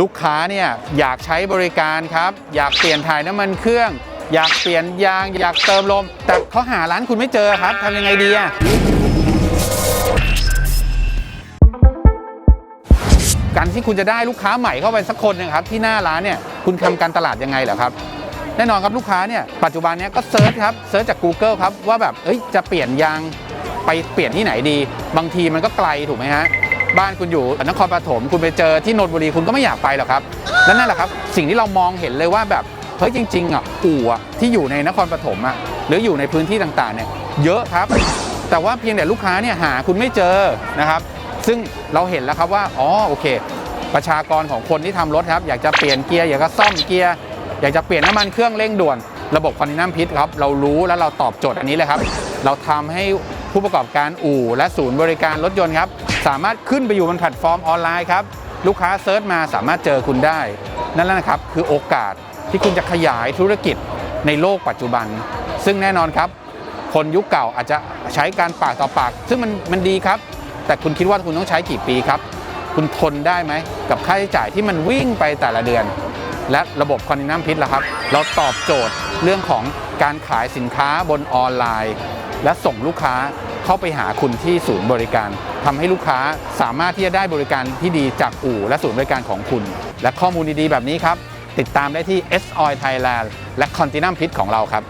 ลูกค้าเนี่ยอยากใช้บริการครับ อยากเปลี่ยนถ่ายน้ำมันเครื่อง อยากเปลี่ยนยาง อยากเติมลม แต่เขาหาร้านคุณไม่เจอครับทำยังไงดีอะการที่คุณจะได้ลูกค้าใหม่เข้าไปสักคนนึงครับที่หน้าร้านเนี่ยคุณทำการตลาดยังไงเหรอครับแน่นอนครับลูกค้าเนี่ยปัจจุบันเนี้ยก็เซิร์ชครับเซิร์ชจาก Google ครับว่าแบบเอ้ยจะเปลี่ยนยางไปเปลี่ยนที่ไหนดี บางทีมันก็ไกลถูกไหมฮะ บ้านคุณอยู่นครปฐมคุณไปเจอที่นนทบุรีคุณก็ไม่อยากไปหรอกครับและนั่นแหละครับ สิ่งที่เรามองเห็นเลยว่าแบบเฮ้ยจริงๆอะอู่อะที่อยู่ในนครปฐมอะหรืออยู่ในพื้นที่ต่างๆเนี่ยเยอะครับ แต่ว่าเพียงแต่ลูกค้าเนี่ยหาคุณไม่เจอนะครับ ซึ่งเราเห็นแล้วครับว่าอ๋อโอเค ประชากรของคนที่ทำรถครับอยากจะเปลี่ยนเกียร์อยากจะซ่อมเกียร์อยากจะเปลี่ยนน้ำมันเครื่องเร่งด่วน ระบบคอนดินัมพิษครับเรารู้และเราตอบโจทย์อันนี้เลยครับ เราทำให้ ผู้ประกอบการอู่ และศูนย์บริการรถยนต์ครับ สามารถขึ้นไปอยู่บนแพลตฟอร์มออนไลน์ครับ ลูกค้าเซิร์ชมาสามารถเจอคุณได้ นั่นแหละครับ คือโอกาสที่คุณจะขยายธุรกิจในโลกปัจจุบัน ซึ่งแน่นอนครับ คนยุคเก่าอาจจะใช้การปากต่อปาก ซึ่งมันมันดีครับ แต่คุณคิดว่าคุณต้องใช้กี่ปีครับ คุณทนได้ไหมกับค่าใช้จ่ายที่มันวิ่งไปแต่ละเดือน และระบบคอนดินัมพิษล่ะครับ เราตอบโจทย์เรื่องของการขายสินค้าบนออนไลน์ และส่งลูกค้าเข้าไปหาคุณที่ศูนย์บริการ ทำให้ลูกค้าสามารถที่จะได้บริการที่ดีจากอู่และศูนย์บริการของคุณ และข้อมูลดีๆ แบบนี้ครับ ติดตามได้ที่ S Oil Thailand และ Continental p i t ของเราครับ